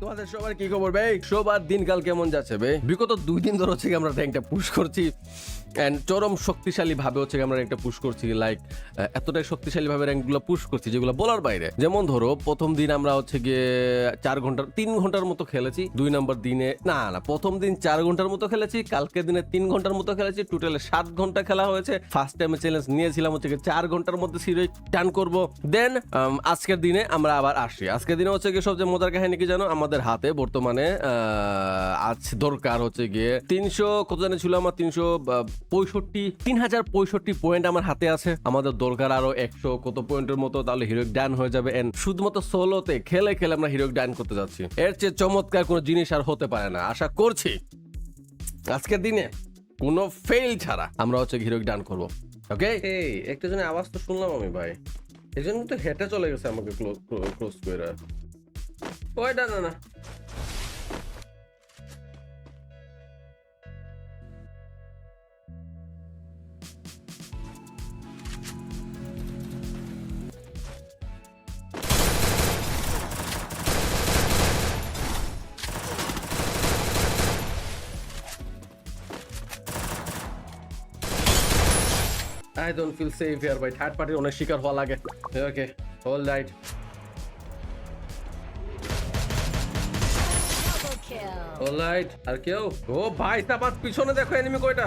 তোমাদের সবার কি খবর, ভাই? সবার দিনকাল কেমন যাচ্ছে, ভাই? বিগত দুই দিন ধরে হচ্ছে আমরা ট্যাঙ্কটা পুশ করছি। এন্ড চরম শক্তিশালী ভাবে হচ্ছে আমরা র্যাঙ্কটা পুশ করছি লাইক এতটাই শক্তিশালী ভাবে র্যাঙ্কগুলো পুশ করছি যেগুলো বলার বাইরে। যেমন ধরো, প্রথম দিন আমরা হচ্ছে গিয়ে চার ঘণ্টার, তিন ঘণ্টার মতো খেলেছি, দুই নম্বর দিনে, না না, প্রথম দিন চার ঘণ্টার মতো খেলেছি কালকে দিনে তিন ঘণ্টার মতো খেলেছি টোটালে সাত ঘণ্টা খেলা হয়েছে। ফার্স্ট টাইমে চ্যালেঞ্জ নিয়েছিলাম হচ্ছে গিয়ে চার ঘণ্টার মধ্যে সিরিজ টান করব। দেন আজকের দিনে আমরা আবার আসি আজকের দিনে হচ্ছে গিয়ে সবচেয়ে মজার কাহিনী কি জানো? আমাদের হাতে বর্তমানে আজ দরকার হচ্ছে গিয়ে তিনশো, কত জানে ছিল আমার? তিনশো পঁয়ষট্টি, তিন হাজার পঁয়ষট্টি পয়েন্ট আমার হাতে আছে। আমাদের দরকার আরও একশো কত পয়েন্টের মতো, তাহলে হিরোইক ডান হয়ে যাবে। এন্ড শুধুমাত্র সোলোতে খেলে খেলে আমরা হিরোইক ডান করতে যাচ্ছি। এর চেয়ে চমৎকার কোনো জিনিস আর হতে পারে না। আশা করছি আজকের দিনে কোনো ফেল ছাড়া আমরা হচ্ছে হিরোইক ডান করব। ওকে এই, একটা জনের আওয়াজ তো শুনলাম আমি ভাই। এই জন্য তো হেঁটে চলে গেছে আমাকে ক্লোজ করে। ওই না না। I don't feel safe here ভাই থার্ড পার্টির অনেক শিকার হওয়া লাগে ওকে হোল রাইট অলরাইট আর কেউ ও ভাই তারপর পিছনে দেখো এনিমি কয়টা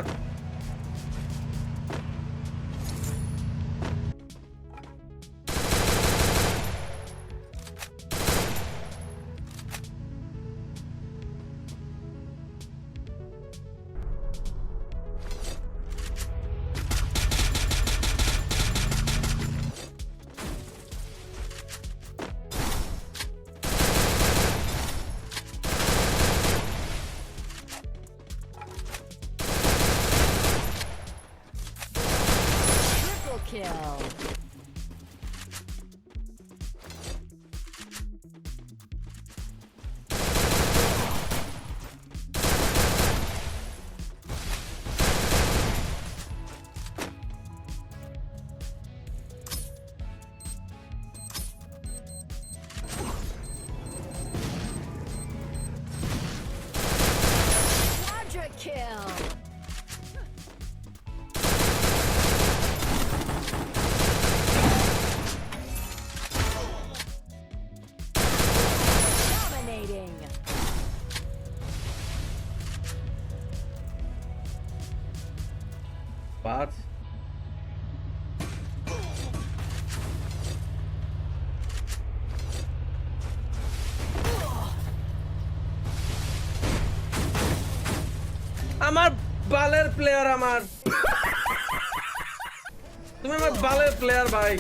পাঁচ। আমার বালের প্লেয়ার আমার। তুমি আমার বালের প্লেয়ার ভাই।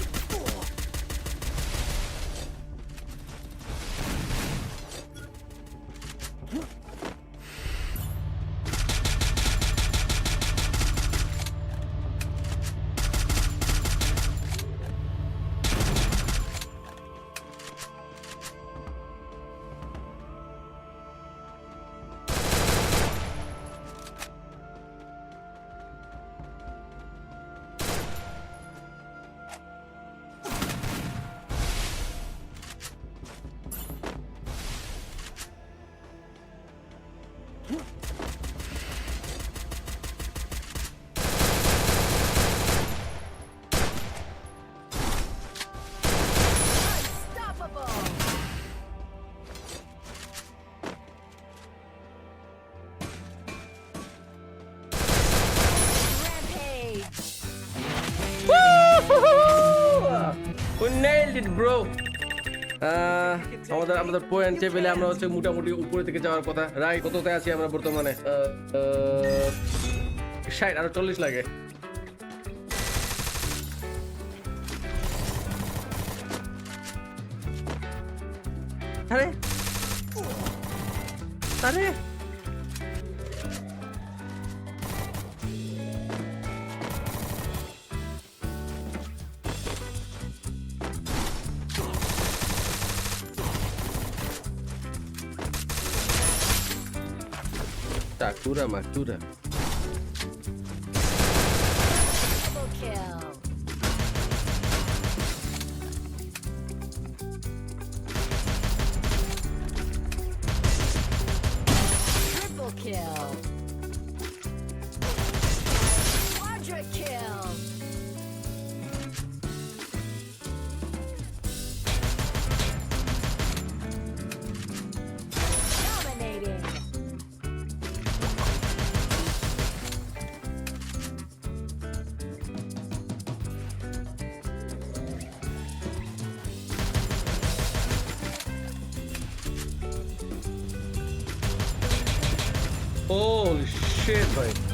Nailed it, bro. আমাদের আমাদের পয়েন্ট টেবিলে আমরা হচ্ছে মোটামুটি উপরে থেকে যাওয়ার কথা। রাইট কততে আছি আমরা বর্তমানে? ষাট আরও চল্লিশ লাগে। আরে। আরে। Sakura Matura. শিট ভাই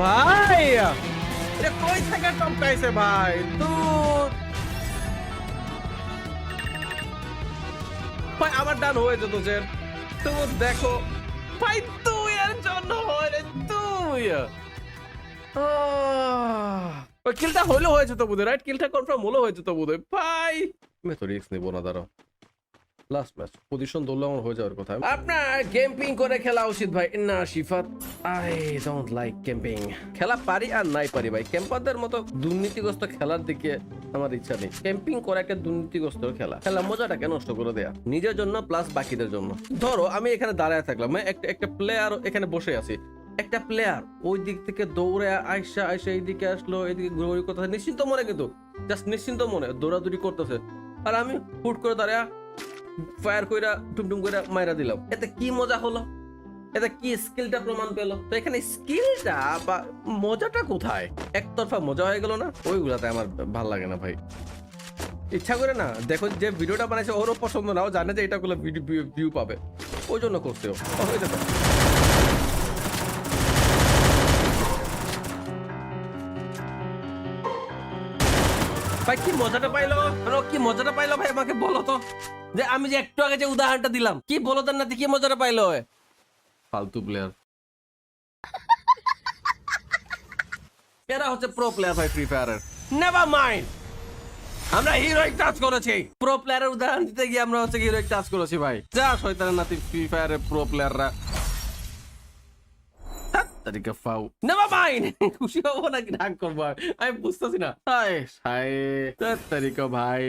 ভাই, এটা কই থেকে টপকাইছে ভাই? দূর। ভাই, আমার ডান হয়ে যেত যে। তুমি দেখো। ভাই, তুই এর জন্য হয় তুই। কিলটা হলো হয়েছে তো বুধ রাইট কিলটা কনফার্ম হলো হয়েছে তো বুধ ভাই। আমি তো রিস্ক নেব না, দাঁড়াও। লাস্ট ম্যাচ পজিশন আমার হয়ে যাওয়ার কথা। আপনার ক্যাম্পিং করে খেলা উচিত ভাই। না, Shifat I don't like camping খেলা পারি আর নাই পারি ভাই। ক্যাম্পারদের মতো দুর্নীতিগ্রস্ত খেলার দিকে আমার ইচ্ছা নেই। ক্যাম্পিং একটা দুর্নীতিগ্রস্ত খেলা। খেলা মজাটাকে নষ্ট করে দেয়া। নিজের জন্য প্লাস বাকিদের জন্য। ধরো, আমি এখানে দাঁড়ায় থাকলাম। মানে একটা একটা প্লেয়ার এখানে বসে আছি। একটা প্লেয়ার ওই দিক থেকে দৌড়ে আইসা আইসা এইদিকে আসলো, এইদিকে ঘুরে করতেছে। নিশ্চিন্ত মনে কিন্তু। জাস্ট নিশ্চিন্ত মনে, দৌড়াদৌড়ি করতেছে। আর আমি হুট করে দাঁড়া ফায়ার কইরা টুমটুম কইরা মাইরা দিলাম। এতে কি মজা হলো? এটা কি স্কিলটা প্রমাণ পেল? তো এখানে স্কিলটা বা মজাটা কোথায়? একতরফা মজা হয়ে গেল না? ওইগুলাতে আমার ভালো লাগে না ভাই। ইচ্ছা করে না, দেখো যে ভিডিওটা বানাইছে ওরও পছন্দ না ও জানে যে এটা ভিউ পাবে। ওই জন্য করছে ভাই কি মজাটা পাইলো? মানে কি মজাটা পাইলো ভাই আমাকে বলো তো? যে আমি যে একটু আগে যে উদাহরণটা দিলাম কি বলো তার নাতি কি মজাটা পাইলো? ফালতু প্লেয়ার এরা হচ্ছে প্রো প্লেয়ার ভাই ফ্রি ফায়ারের নেভার মাইন্ড আমরা হিরোইক টাচ করেছি। প্রো প্লেয়ারের উদাহরণ দিতে গিয়ে আমরা হচ্ছে হিরোইক টাচ করেছি ভাই। যা শয়তানের নাতি ফ্রি ফায়ারের প্রো প্লেয়াররা তারিখে ফাউ নেভার মাইন্ড খুশি হব নাকি? রাগ করব আমি বুঝতেছি না। হায় হায় তারিখ ভাই।